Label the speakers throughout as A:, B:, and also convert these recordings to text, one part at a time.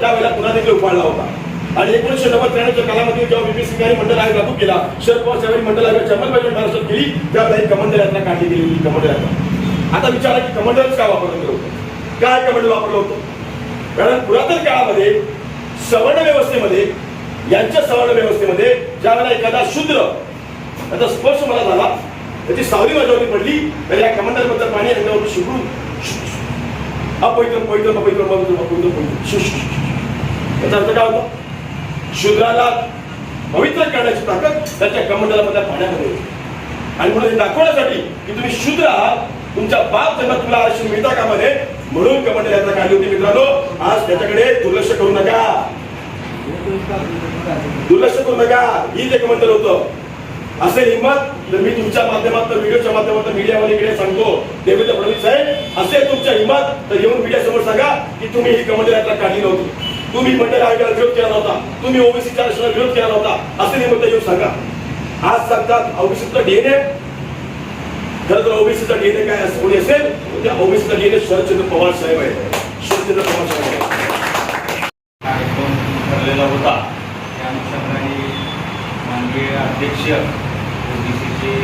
A: त्यावेळेला पुन्हा देखील उपाडला होता. आणि एकोणीसशे नव्वद त्र्याण्णवच्या कालामध्ये जेव्हा बीपीसी सिंगारी मंडळ आयोग लागू केला शरद पवार साहेबांनी मंडळ आयोगाची अंमलबजावणी महाराष्ट्रात केली त्यावेळेला एक कमंडल यात्रा काढली गेली होती. कमंडल यात्रा आता विचारा की कमंडलच का वापरलं गेलं होतं काय कमंडल वापरलं होतं? कारण पुरातन काळामध्ये सवर्ण व्यवस्थेमध्ये यांच्या सवर्ण व्यवस्थेमध्ये ज्यावेळेला एखादा शूद्र त्याचा स्पर्श मला झाला त्याची सावली बजावली पडली तर या कमंडलबद्दल पाणी यांच्यावर शिकून अपवित्र पवित्र अपवित्र पवित्र अपवित्र पवित्र याचा अर्थ काय होतो? शूद्राला पवित्र करण्याची ताकद त्याच्या कमंडलामधल्या पाण्यामध्ये होती. आणि म्हणून हे दाखवण्यासाठी की तुम्ही शूद्र आहात तुमच्या बाप जन्मात तुला आरक्षण मिळता का मध्ये म्हणून कमंडल यात्रा काढली होती मित्रांनो. आज त्याच्याकडे दुर्लक्ष करू नका. दुर्लक्ष करू नका. ही जे कमंडल होतं असे हिंमत तर मी तुमच्या माध्यमात व्हिडिओच्या माध्यमात मीडियामध्ये इकडे सांगतो. देवेंद्र फडणवीस साहेब असे तुमच्या हिंमत तर येऊन मीडिया समोर सांगा की तुम्ही ही कमंडल यात्रा काढली नव्हती. तुम्ही मंडळ आयोगाला विरोध केला नव्हता. तुम्ही ओबीसी आरक्षणाला विरोध केला नव्हता. असे निमित्त येऊन सांगा. आज सांगतात ओबीसीचा डीएनए खरं तर ओबीसीचा डीएनए काय कोणी असेल? त्या ओबीसीचा डीएनए शरदचंद्र पवार साहेब आहे. शरदचंद्र पवार साहेब आहे.
B: कार्यक्रम ठरलेला होता? त्या अनुषंगाने माननीय अध्यक्ष ओबीसीचे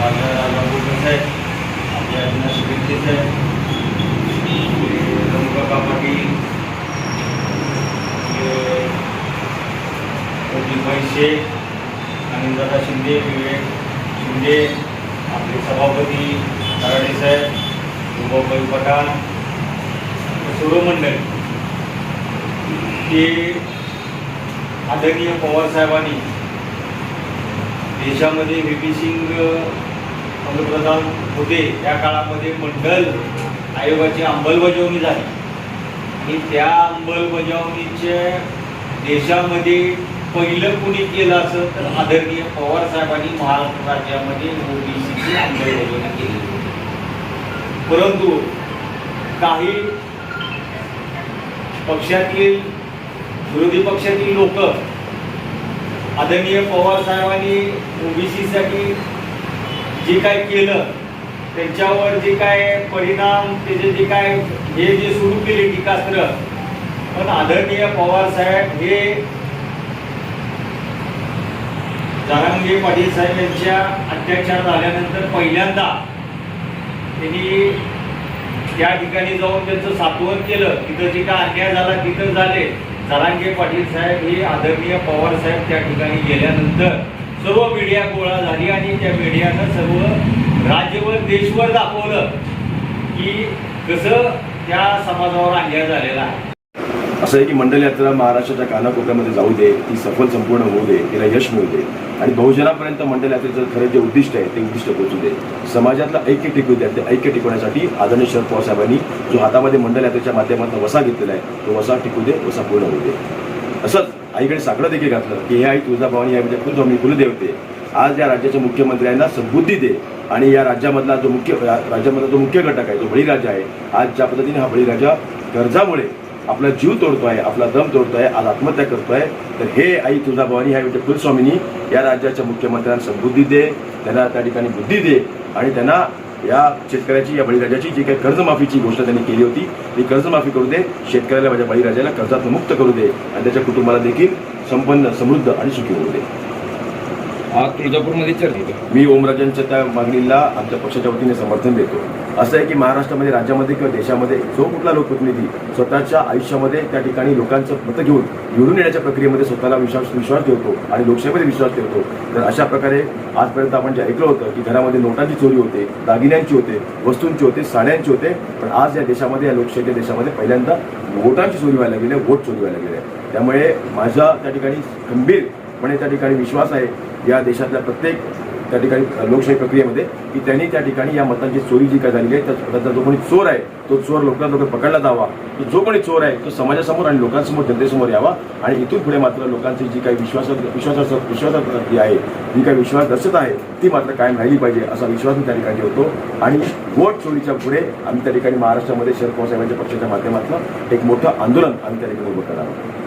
B: राजा राजा साहेब आपल्या अविनाश शिंदे साहेब रघुकाका पाटील प्रदीपभाई शेख आनंददादा शिंदे विवेक शिंदे आपले सभापती कराडे साहेब रुबाबाई पठाण सर्व मंडळ. की आदरणीय पवार साहेबांनी देशामध्ये व्ही पी सिंग पंतप्रधान होते त्या काळामध्ये मंडल आयोगाची अंमलबजावणी झाली. आणि त्या अंमलबजावणीचे देशामध्ये पहिलं कुणी केलं असं तर आदरणीय पवार साहेबांनी महाराष्ट्र राज्यामध्ये ओबीसीची अंमलबजावणी केली. परंतु काही पक्षातील विरोधी पक्षातील लोक आदरणीय पवार साहेबांनी ओबीसीसाठी जे काय केलं त्यांच्यावर जे काय परिणाम त्याचे जे काय हे जे सुरू केले टीकास्त्र पण आदरणीय पवार साहेब हे जरांगे पाटील साहेब यांच्या अत्याचार झाल्यानंतर पहिल्यांदा त्यांनी त्या ठिकाणी जाऊन त्यांचं सातवण केलं. तिथं जे काय अन्याय झाला तिथं झाले. जरांगे पाटील साहेब हे आदरणीय पवार साहेब त्या ठिकाणी गेल्यानंतर सर्व मीडिया गोळा झाली आणि त्या मीडियानं सर्व राज्यभर देशभर दाखवलं की कसं त्या समाजावर अन्याय झालेला आहे.
A: असं आहे की मंडल यात्रा महाराष्ट्राच्या कानाकोपऱ्यामध्ये जाऊ दे ती सफल संपूर्ण होऊ दे तिला यश मिळू दे. आणि बहुजनापर्यंत मंडल यात्रेचं खरं जे उद्दिष्ट आहे ते उद्दिष्ट पोहोचू दे. समाजातलं ऐक्य टिकू द्या. ते ऐक्य टिकवण्यासाठी आदरणीय शरद पवार साहेबांनी जो हातामध्ये मंडल यात्रेच्या माध्यमातून वसा घेतलेला आहे तो वसा टिकू दे वसा पूर्ण होऊ दे. असंच आईकडे साकडं देखील घातलं की हे आई तुळजाभवानी या म्हणजे कुलस्वामी कुलदेवते आज या राज्याच्या मुख्यमंत्र्यांना सद्बुद्धी दे आणि या राज्यामधला जो मुख्य राज्यामधला जो मुख्य घटक आहे जो बळीराजा आहे आज ज्या पद्धतीने हा बळीराजा कर्जामुळे आपला जीव तोडतोय आपला दम तोडतोय आज आत्महत्या करतोय. तर हे आई तुळजाभवानी ह्या विठ्ठल कुलस्वामींनी या राज्याच्या मुख्यमंत्र्यांना समृद्धी दे त्यांना त्या ठिकाणी बुद्धी दे आणि त्यांना या शेतकऱ्याची या बळीराजाची जी काही कर्जमाफीची गोष्ट त्यांनी केली होती ती कर्जमाफी करू दे शेतकऱ्याला माझ्या बळीराजाला कर्जातून मुक्त करू दे आणि त्याच्या कुटुंबाला देखील संपन्न समृद्ध आणि सुखी होऊ दे.
C: आज तुळजापूरमध्ये चर्चा
A: मी ओमराजांच्या त्या मागणीला आमच्या पक्षाच्या वतीने समर्थन देतो असं आहे की महाराष्ट्रामध्ये राज्यामध्ये किंवा देशामध्ये जो कुठला लोकप्रतिनिधी स्वतःच्या आयुष्यामध्ये त्या ठिकाणी लोकांचं मतं घेऊन निवडून येण्याच्या प्रक्रियेमध्ये स्वतःला विश्वास विश्वास ठेवतो आणि लोकशाहीमध्ये विश्वास ठेवतो तर अशा प्रकारे आजपर्यंत आपण जे ऐकलं होतं की घरामध्ये नोटांची चोरी होते दागिन्यांची होते वस्तूंची होते साड्यांची होते पण आज या देशामध्ये या लोकशाहीच्या देशामध्ये पहिल्यांदा वोटांची चोरी व्हायला गेली आहे, वोट चोरी व्हायला गेले आहे. त्यामुळे माझा त्या ठिकाणी खंबीरपणे त्या ठिकाणी विश्वास आहे या देशातल्या प्रत्येक त्या ठिकाणी लोकशाही प्रक्रियेमध्ये की त्यांनी त्या ठिकाणी या मतांची चोरी जी काय झालेली आहे त्या- त्याचा जो कोणी चोर आहे तो चोर लोकांना लवकर पकडला जावा. तो जो कोणी चोर आहे तो समाजासमोर आणि लोकांसमोर जनतेसमोर यावा. आणि इथून पुढे मात्र लोकांची जी काही विश्वास विश्वास विश्वासात जी आहे जी काही विश्वास दर्शत आहे ती मात्र कायम राहिली पाहिजे असा विश्वास मी त्या ठिकाणी होतो. आणि वोट चोरीच्या पुढे आम्ही त्या ठिकाणी महाराष्ट्रामध्ये शरद पवार साहेबांच्या पक्षाच्या माध्यमातून एक मोठं आंदोलन आम्ही त्या ठिकाणी उभं करणार आहोत.